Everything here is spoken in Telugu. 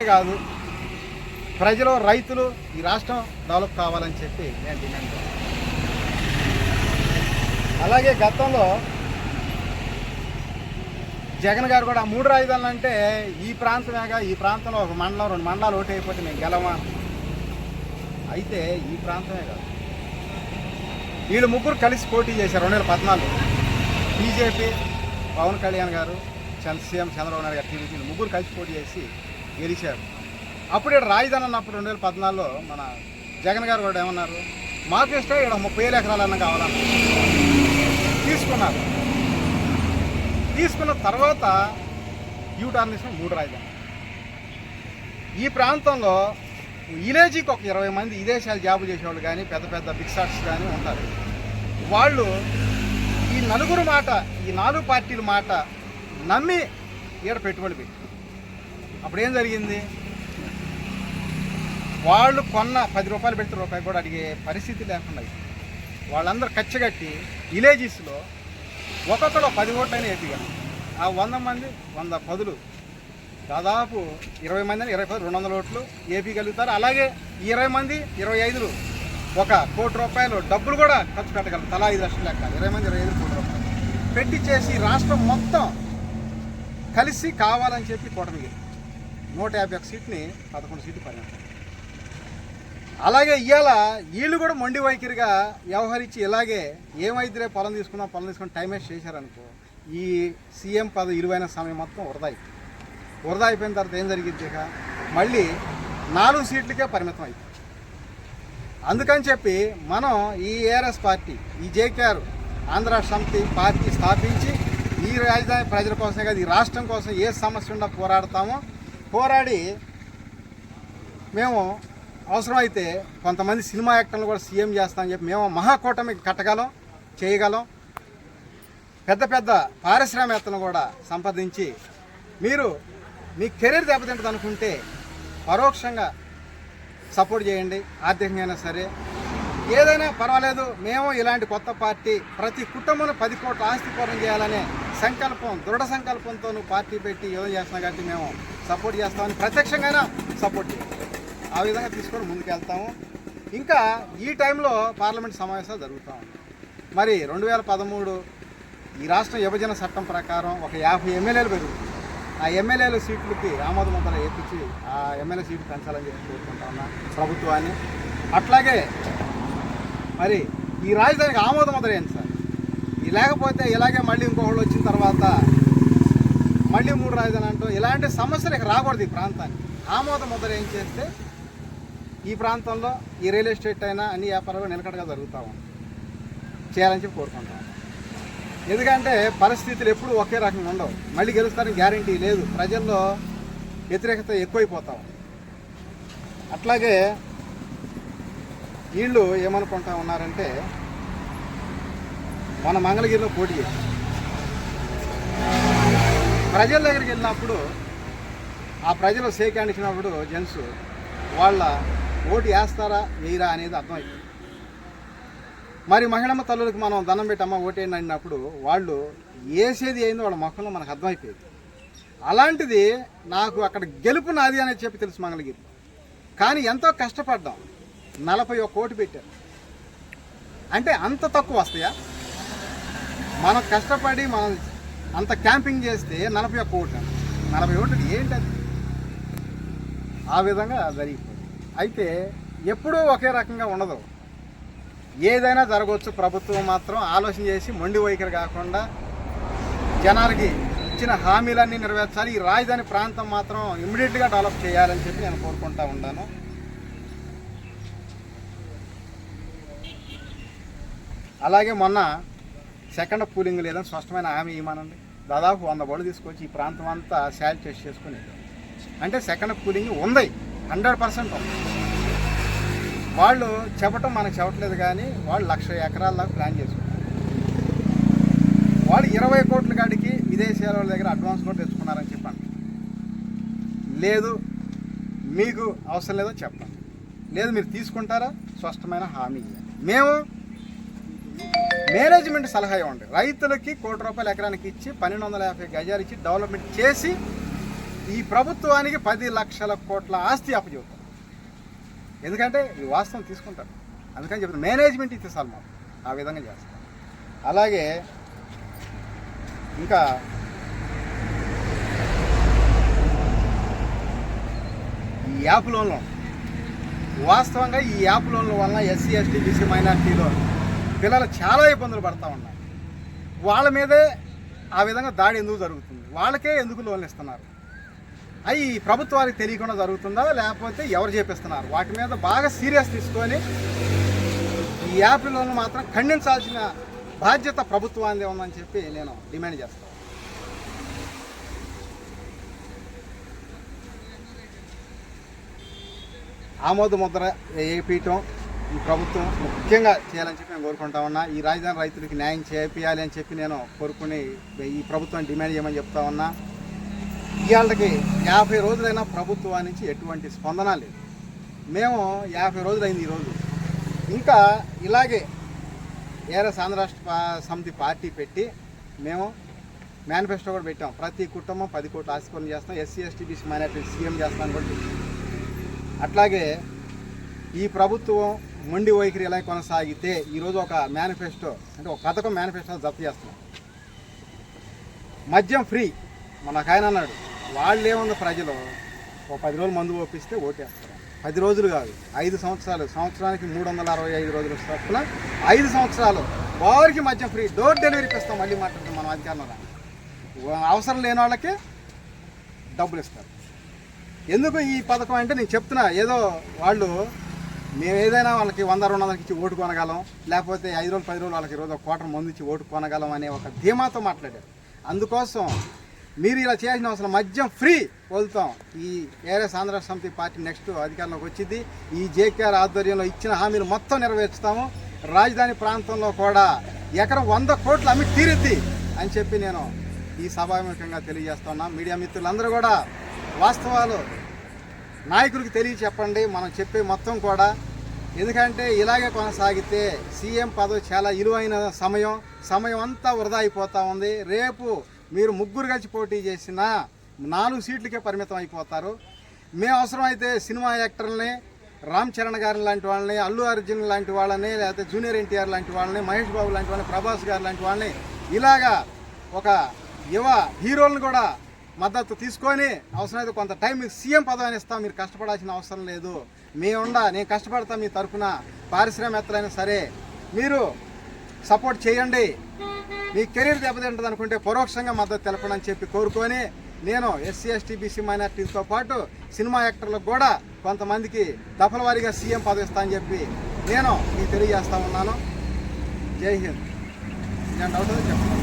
కాదు. ప్రజలు రైతులు ఈ రాష్ట్రం డెవలప్ కావాలని చెప్పి నేను డిమాండ్ అలాగే గతంలో జగన్ గారు కూడా మూడు రాజధానులు అంటే ఈ ప్రాంతమేగా ఈ ప్రాంతంలో ఒక మండలం రెండు మండలాలు ఓటు అయిపోతే మేము గెలవా అయితే ఈ ప్రాంతమే కాదు. వీళ్ళు ముగ్గురు కలిసి పోటీ చేశారు రెండు వేల పద్నాలుగు. బీజేపీ పవన్ కళ్యాణ్ గారు చంద్ర సీఎం చంద్రబాబు నాయుడు గారు టీడీపీ ముగ్గురు కలిసి పోటీ చేసి గెలిచారు. అప్పుడు ఇక్కడ రాజధాని అన్నప్పుడు రెండు వేల పద్నాలుగులో మన జగన్ గారు కూడా ఏమన్నారు? మాకు ఇష్టం ఇక్కడ ముప్పై వేల ఎకరాలన్నా కావాలన్నారు తీసుకున్నారు. తీసుకున్న తర్వాత యూటర్న్ తీసుకుని మూడు రాజధాని. ఈ ప్రాంతంలో విలేజ్కి ఒక ఇరవై మంది విదేశాలు జాబులు చేసేవాళ్ళు కానీ పెద్ద పెద్ద బిగ్ షాట్స్ కానీ ఉంటారు. వాళ్ళు ఈ నలుగురు మాట ఈ నాలుగు పార్టీల మాట నమ్మి ఈడ పెట్టుబడి పెట్టి అప్పుడు ఏం జరిగింది? వాళ్ళు కొన్న పది రూపాయలు పెడితే రూపాయి కూడా అడిగే పరిస్థితి లేకుండా వాళ్ళందరూ కచ్చగట్టి విలేజెస్లో ఒక్కొక్కరు పది ఓట్లైనా వేపిగలరు ఆ వంద మంది వంద పదులు. దాదాపు ఇరవై మంది ఇరవై పది రెండు వందల ఓట్లు ఏపీగలుగుతారు అలాగే ఇరవై మంది ఇరవై ఐదులు ఒక కోటి రూపాయలు డబ్బులు కూడా ఖర్చు పెట్టగలరు. తలా ఐదు లక్షలు లెక్క. ఇరవై మంది ఇరవై ఐదు కోటి రూపాయలు. పెట్టి చేసి రాష్ట్రం మొత్తం కలిసి కావాలని చెప్పి కూటమికి నూట యాభై ఒక సీట్ని పదకొండు సీట్లు పని అలాగే ఇవాళ వీళ్ళు కూడా మొండి వైఖరిగా వ్యవహరించి ఇలాగే ఏమైతే పొలం తీసుకున్నా పొలం తీసుకుని టైం వేస్ట్ చేశారనుకో ఈ సీఎం పద ఇరువైన సమయం మొత్తం వృధా అయిపోయింది. వృధా అయిపోయిన తర్వాత ఏం జరిగింది మళ్ళీ నాలుగు సీట్లకే పరిమితం అయిపోయింది. అందుకని చెప్పి మనం ఈ ఏఆర్ఎస్ పార్టీ ఈ జేకేఆర్ ఆంధ్ర సమితి పార్టీ స్థాపించి ఈ రాజధాని ప్రజల కోసమే కాదు ఈ రాష్ట్రం కోసం ఏ సమస్య ఉండా పోరాడతామో పోరాడి మేము అవసరమైతే కొంతమంది సినిమా యాక్టర్లు కూడా సీఎం చేస్తామని చెప్పి మేము మహాకూటమి కట్టగలం చేయగలం. పెద్ద పెద్ద పారిశ్రామికవేత్తలను కూడా సంపాదించి మీరు మీ కెరీర్ దెబ్బతింటది అనుకుంటే పరోక్షంగా సపోర్ట్ చేయండి ఆర్థికంగా అయినా సరే. ఏదైనా పర్వాలేదు మేము ఇలాంటి కొత్త పార్టీ ప్రతి కుటుంబం పది కోట్ల ఆస్తి పూర్ణం చేయాలనే సంకల్పం దృఢ సంకల్పంతో పార్టీ పెట్టి ఏదో చేస్తున్నాం కాబట్టి మేము సపోర్ట్ చేస్తామని ప్రత్యక్షంగానే సపోర్ట్ చేయాలి. ఆ విధంగా తీసుకొని ముందుకెళ్తాము. ఇంకా ఈ టైంలో పార్లమెంట్ సమావేశాలు జరుగుతూ ఉన్నాయి. మరి రెండు వేల పదమూడు ఈ రాష్ట్ర విభజన చట్టం ప్రకారం ఒక యాభై ఎమ్మెల్యేలు పెరుగుతుంది. ఆ ఎమ్మెల్యేల సీట్లకి ఆమోద ముద్ర ఎత్తించి ఆ ఎమ్మెల్యే సీట్లు పెంచాలని చెప్పి కోరుకుంటా ఉన్నా ప్రభుత్వాన్ని. అట్లాగే మరి ఈ రాజధానికి ఆమోద ముద్ర ఏంటి సార్ ఇది లేకపోతే ఇలాగే మళ్ళీ ఇంకొకళ్ళు వచ్చిన తర్వాత మళ్ళీ మూడు రాజధాని అంటూ ఇలాంటి సమస్యలు ఇక రాకూడదు ఈ ప్రాంతానికి. ఆమోద ముద్ర ఏం చేస్తే ఈ ప్రాంతంలో ఈ రియల్ ఎస్టేట్ అయినా అన్ని వ్యాపారాలు నిలకడగా జరుగుతూ ఉంది చేయాలని చెప్పి కోరుకుంటాం ఎందుకంటే పరిస్థితులు ఎప్పుడూ ఒకే రకంగా ఉండవు. మళ్ళీ గెలుస్తారని గ్యారంటీ లేదు. ప్రజల్లో వ్యతిరేకత ఎక్కువైపోతాం అట్లాగే వీళ్ళు ఏమనుకుంటా ఉన్నారంటే మన మంగళగిరిలో పోటీ చేశారు. ప్రజల దగ్గరికి వెళ్ళినప్పుడు ఆ ప్రజలు సేకరించినప్పుడు జెంట్స్ వాళ్ళ ఓటు వేస్తారా వేయరా అనేది అర్థమవుతుంది మరి మహిళమ్మ తల్లులకు మనం దండం పెట్టమ్మ ఓటేయండి అన్నప్పుడు వాళ్ళు వేసేది ఏందో వాళ్ళ మొక్కలో మనకు అర్థమైపోయేది. అలాంటిది నాకు అక్కడ గెలుపు నాది అనేది చెప్పి తెలుసు మంగళగిరి. కానీ ఎంతో కష్టపడ్డాం. నలభై ఒక్క కోటి పెట్టారు అంటే అంత తక్కువ వస్తాయా? మనం కష్టపడి మనం అంత క్యాంపింగ్ చేస్తే నలభై ఒక్క ఓట్లు. నలభై ఓట్లు ఏంటది? ఆ విధంగా జరిగిపోయింది. అయితే ఎప్పుడూ ఒకే రకంగా ఉండదు. ఏదైనా జరగవచ్చు ప్రభుత్వం మాత్రం ఆలోచన చేసి మొండి వైఖరి కాకుండా జనాలకి ఇచ్చిన హామీలన్నీ నెరవేర్చాలి. ఈ రాజధాని ప్రాంతం మాత్రం ఇమ్మీడియట్గా డెవలప్ చేయాలని చెప్పి నేను కోరుకుంటా ఉన్నాను. అలాగే మొన్న సెకండ్ పూలింగ్ లేదని స్పష్టమైన హామీ ఇవ్వమనండి. దాదాపు వంద బళ్ళు తీసుకొచ్చి ఈ ప్రాంతం అంతా శాల్ టెస్ట్ చేసుకుని అంటే సెకండ్ కూలింగ్ ఉంది. హండ్రెడ్ పర్సెంట్ వాళ్ళు చెప్పటం మనకు చెప్పట్లేదు కానీ వాళ్ళు లక్ష ఎకరాల దాకా ప్లాన్ చేసుకున్నారు. వాళ్ళు ఇరవై కోట్ల కాడికి విదేశీయాల వాళ్ళ దగ్గర అడ్వాన్స్ కూడా తెచ్చుకున్నారని చెప్పండి. లేదు మీకు అవసరం లేదో చెప్పండి. లేదు మీరు తీసుకుంటారా? స్పష్టమైన హామీ ఇవ్వండి. మేము మేనేజ్మెంట్ సలహా ఇవ్వండి. రైతులకి కోటి రూపాయలు ఎకరానికి ఇచ్చి పన్నెండు వందల యాభై గజాలు ఇచ్చి డెవలప్మెంట్ చేసి ఈ ప్రభుత్వానికి పది లక్షల కోట్ల ఆస్తి అప్పచెబుతాం ఎందుకంటే ఈ వాస్తవం తీసుకుంటారు. అందుకని చెప్తాను మేనేజ్మెంట్ ఇచ్చేసాలి మాకు ఆ విధంగా చేస్తాం. అలాగే ఇంకా ఈ యాప్ లోన్లు. వాస్తవంగా ఈ యాప్ లోన్ల వలన ఎస్సీ ఎస్టీ బీసీ మైనార్టీలో పిల్లలు చాలా ఇబ్బందులు పడతా ఉన్నారు. వాళ్ళ మీదే ఆ విధంగా దాడి ఎందుకు జరుగుతుంది? వాళ్ళకే ఎందుకు లోన్లు ఇస్తున్నారు? అవి ప్రభుత్వానికి తెలియకుండా జరుగుతుందా? లేకపోతే ఎవరు చేపిస్తున్నారు? వాటి మీద బాగా సీరియస్ తీసుకొని ఈ యాప్ లోన్లు మాత్రం ఖండించాల్సిన బాధ్యత ప్రభుత్వాన్ని ఉందని చెప్పి నేను డిమాండ్ చేస్తాను ఆమోద ముద్ర వేయపీయటం ఈ ప్రభుత్వం ముఖ్యంగా చేయాలని చెప్పి నేను కోరుకుంటా ఉన్నా. ఈ రాజధాని రైతులకి న్యాయం చేపియాలి అని చెప్పి నేను కోరుకుని ఈ ప్రభుత్వాన్ని డిమాండ్ చేయమని చెప్తా ఉన్నా. ఇవాళకి యాభై రోజులైనా ప్రభుత్వం నుంచి ఎటువంటి స్పందన లేదు. మేము యాభై రోజులైంది ఈరోజు ఇంకా ఇలాగే ఏఆర్ఎస్ ఆంధ్ర రాష్ట్ర సమితి పార్టీ పెట్టి మేము మేనిఫెస్టో కూడా పెట్టాం. ప్రతి కుటుంబం పది కోట్లు ఆస్తిపనులు చేస్తాం SC ST BC minority CM చేస్తాం కూడా అట్లాగే ఈ ప్రభుత్వం మొండి వైఖరి ఎలా కొనసాగితే ఈరోజు ఒక మేనిఫెస్టో అంటే ఒక పథకం మేనిఫెస్టో జప్తు చేస్తున్నాం. మద్యం ఫ్రీ మన ఒక ఆయన అన్నాడు. వాళ్ళు ఏముంది ప్రజలు? ఒక పది రోజులు మందు ఒప్పిస్తే ఓటేస్తారు. పది రోజులు కాదు ఐదు సంవత్సరాలు. సంవత్సరానికి మూడు వందల అరవై ఐదు రోజులు చొప్పున ఐదు సంవత్సరాలు. వారికి మద్యం ఫ్రీ డోర్ డెలివరీకి ఇస్తాం మళ్ళీ మాట్లాడుతాం మనం అధికారంలో అవసరం లేని వాళ్ళకి డబ్బులు ఇస్తారు. ఎందుకు ఈ పథకం అంటే నేను చెప్తున్నా ఏదో వాళ్ళు మేము ఏదైనా వాళ్ళకి వంద రెండు వందలకి ఇచ్చి ఓటు కొనగలం లేకపోతే ఐదు రోజులు పది రోజులు వాళ్ళకి ఈరోజు ఒక కోటర్ మందు ఇచ్చి ఓటు కొనగలం అనే ఒక ధీమాతో మాట్లాడారు. అందుకోసం మీరు ఇలా చేసిన అవసరం మద్యం ఫ్రీ వదులుతాం. ఈ ఏఆర్ఎస్ ఆంధ్ర సమితి పార్టీ నెక్స్ట్ అధికారంలోకి వచ్చింది. ఈ జేకేఆర్ ఆధ్వర్యంలో ఇచ్చిన హామీలు మొత్తం నెరవేర్చుతాము. రాజధాని ప్రాంతంలో కూడా ఎకరం వంద కోట్లు అమ్మి తీరుద్ది అని చెప్పి నేను ఈ సభాముఖంగా తెలియజేస్తున్నా మీడియా మిత్రులందరూ కూడా వాస్తవాలు నాయకులకు తెలియ చెప్పండి మనం చెప్పే మొత్తం కూడా. ఎందుకంటే ఇలాగే కొనసాగితే సీఎం పదవి చాలా విలువైన సమయం సమయం అంతా వృధా అయిపోతూ ఉంది. రేపు మీరు ముగ్గురు కలిసి పోటీ చేసినా నాలుగు సీట్లకే పరిమితం అయిపోతారు. మేము అవసరమైతే సినిమా యాక్టర్లని రామ్ చరణ్ గారి లాంటి వాళ్ళని అల్లు అర్జున్ లాంటి వాళ్ళని లేకపోతే జూనియర్ ఎన్టీఆర్ లాంటి వాళ్ళని మహేష్ బాబు లాంటి వాళ్ళని ప్రభాస్ గారు లాంటి వాళ్ళని ఇలాగా ఒక యువ హీరోలను కూడా మద్దతు తీసుకొని అవసరమైతే కొంత టైం మీకు సీఎం పదవిని ఇస్తాం మీరు కష్టపడాల్సిన అవసరం లేదు. మేముండా నేను కష్టపడతా మీ తరఫున పారిశ్రామికవేత్తలైనా సరే మీరు సపోర్ట్ చేయండి. మీ కెరీర్ దెబ్బతింటుంది అనుకుంటే పరోక్షంగా మద్దతు తెలపండి అని చెప్పి కోరుకొని నేను ఎస్సీ ఎస్టీ బీసీ మైనార్టీలతో పాటు సినిమా యాక్టర్లకు కూడా కొంతమందికి దఫల వారీగా సీఎం పదవి అని చెప్పి నేను మీకు తెలియజేస్తా ఉన్నాను. జై హింద్. నేను డౌట్ చెప్పండి